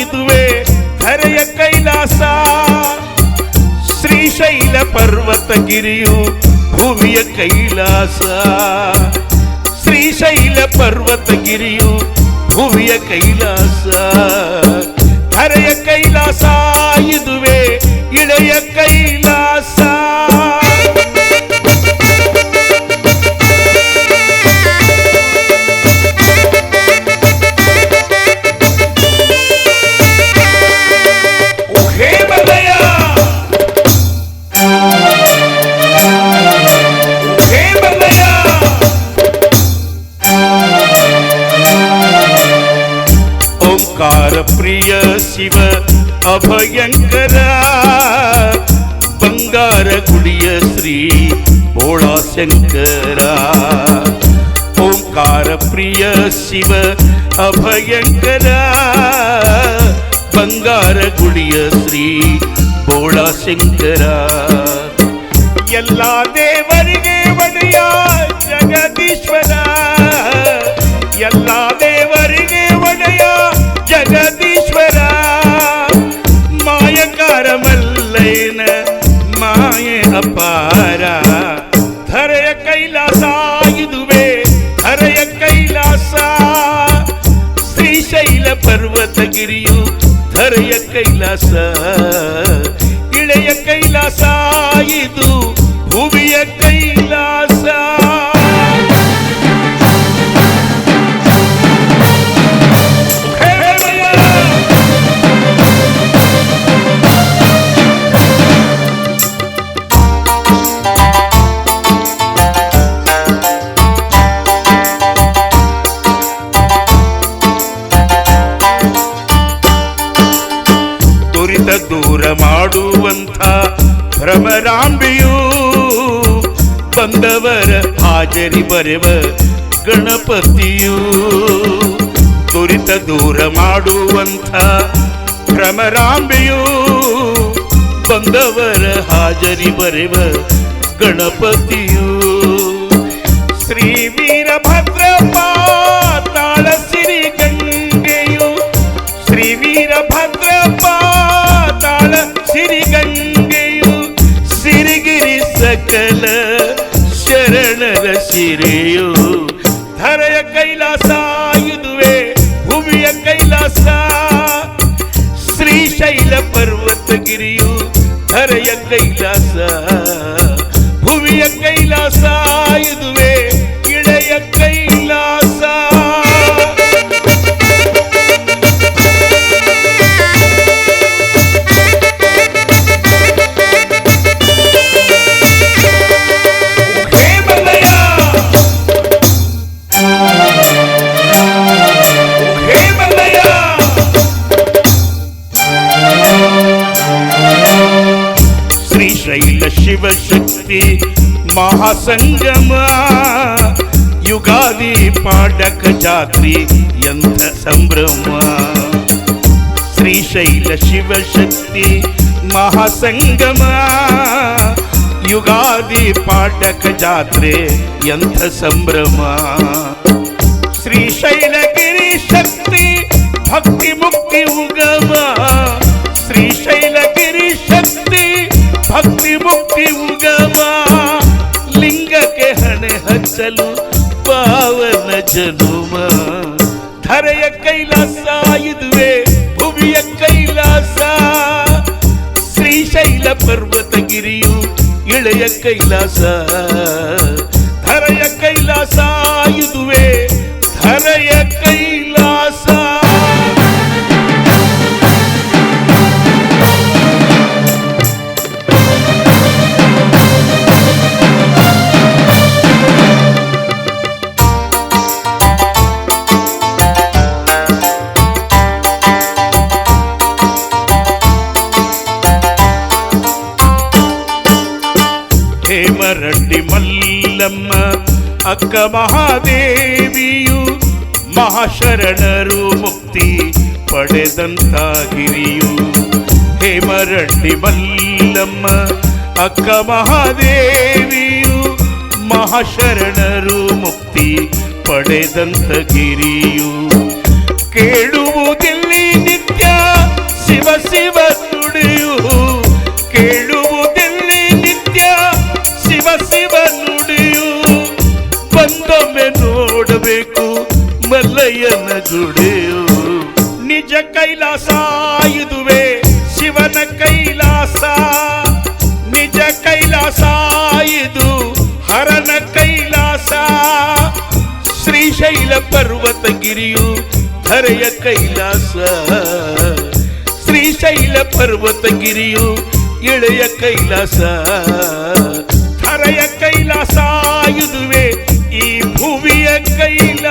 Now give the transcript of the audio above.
ಇದುವೆ ಹರೆಯ ಕೈಲಾಸ. ಶ್ರೀಶೈಲ ಪರ್ವತಗಿರಿಯು ಭೂಮಿಯ ಕೈಲಾಸ. ಶ್ರೀಶೈಲ ಪರ್ವತಗಿರಿಯು ಭೂಮಿಯ ಕೈಲಾಸ. ಹರೆಯ ಕೈಲಾಸ ಇದುವೆ, ಇಳೆಯ ಕೈಲಾಸ கரிய சிவ அபயங்கர. பங்கார குடிய ஸ்ரீ போலா சங்கரா ஓங்கார பிரிய சிவ அபயங்கர. பங்கார குடிய ஸ்ரீ போலா சங்கரா எல்லா தேவரிகே வழியா ஜெகதீஸ்வரா. ಕೈಲಾಸ ಇದುವೆ ಧರೆಯ ಕೈಲಾಸ ಶ್ರೀಶೈಲ ಪರ್ವತಗಿರಿಯು ಧರೆಯ ಕೈಲಾಸ ಇಳೆಯ ಕೈಲಾಸ ಮಾಡುವಂಥ ಭ್ರಮರಾಂಬಿಯೂ ಬಂದವರ ಹಾಜರಿ ಬರೆವ ಗಣಪತಿಯೂ ತುರಿತ ದೂರ ಮಾಡುವಂಥ ಭ್ರಮರಾಂಬಿಯೂ ಬಂದವರ ಹಾಜರಿ ಬರೆವ ಗಣಪತಿಯು ಸಕಲ ಶರಣರ ಸಿರಿಯು ಧರೆಯ ಕೈಲಾಸ ಇದುವೆ ಭೂಮಿಯ ಕೈಲಾಸ ಶ್ರೀಶೈಲ ಪರ್ವತಗಿರಿಯು ಧರೆಯ ಕೈಲಾಸ ಭೂಮಿಯ ಕೈಲಾಸ ಇದುವೆ ಇಳೆಯ ಕೈಲಾಸ ಹೇಮಲಯ ಶ್ರೀಶೈಲ ಶಿವಶಕ್ತಿ ಮಹಾಸಂಗಮ ಯುಗಾದಿ ಪಾಡಕ ಜಾತ್ರಿ ಎಂಥ ಸಂಭ್ರಮ ಶ್ರೀಶೈಲ ಶಿವಶಕ್ತಿ ಮಹಾಸಂಗಮ ಯುಗಾದಿ ಪಾಠಕ ಜಾತ್ರೆ ಎಂಥ ಸಂಭ್ರಮ. ಶ್ರೀಶೈಲಗಿರಿ ಶಕ್ತಿ ಭಕ್ತಿ ಮುಕ್ತಿ ಉಗಮ. ಶ್ರೀಶೈಲಗಿರಿ ಶಕ್ತಿ ಭಕ್ತಿ ಮುಕ್ತಿ ಉಗಮ. ಲಿಂಗಕ್ಕೆ ಹಣೆ ಹಚ್ಚಲು ಪಾವನ ಜನುಮ. ಧರೆಯ ಕೈಲಾಸ ಇದುವೆ ಭುವಿಯ ಕೈಲಾಸ. ಶ್ರೀಶೈಲ ಪರ್ವತಗಿರಿಯು இல்லைய கைலாசா ಹೇಮರಡ್ಡಿ ಮಲ್ಲಮ್ಮ, ಅಕ್ಕ ಮಹಾದೇವಿಯು ಮಹಾಶರಣರು ಮುಕ್ತಿ ಪಡೆದಂತ ಗಿರಿಯು ಹೇಮರಡ್ಡಿ ಮಲ್ಲಮ್ಮ, ಅಕ್ಕ ಮಹಾದೇವಿಯು ಮಹಾಶರಣರು ಮುಕ್ತಿ ಪಡೆದಂತ ಗಿರಿಯು ಕೇಳುವುದಿಲ್ಲಿ ಗುಡಿಯು ನಿಜ ಕೈಲಾಸ ಇದುವೆ, ಶಿವನ ಕೈಲಾಸ. ನಿಜ ಕೈಲಾಸ ಇದು ಹರನ ಕೈಲಾಸ. ಶ್ರೀಶೈಲ ಪರ್ವತಗಿರಿಯು ಧರೆಯ ಕೈಲಾಸ. ಶ್ರೀಶೈಲ ಪರ್ವತಗಿರಿಯು ಇಳೆಯ ಕೈಲಾಸ. ಧರೆಯ ಕೈಲಾಸ ಇದುವೆ, ಈ ಭುವಿಯ ಕೈಲಾಸ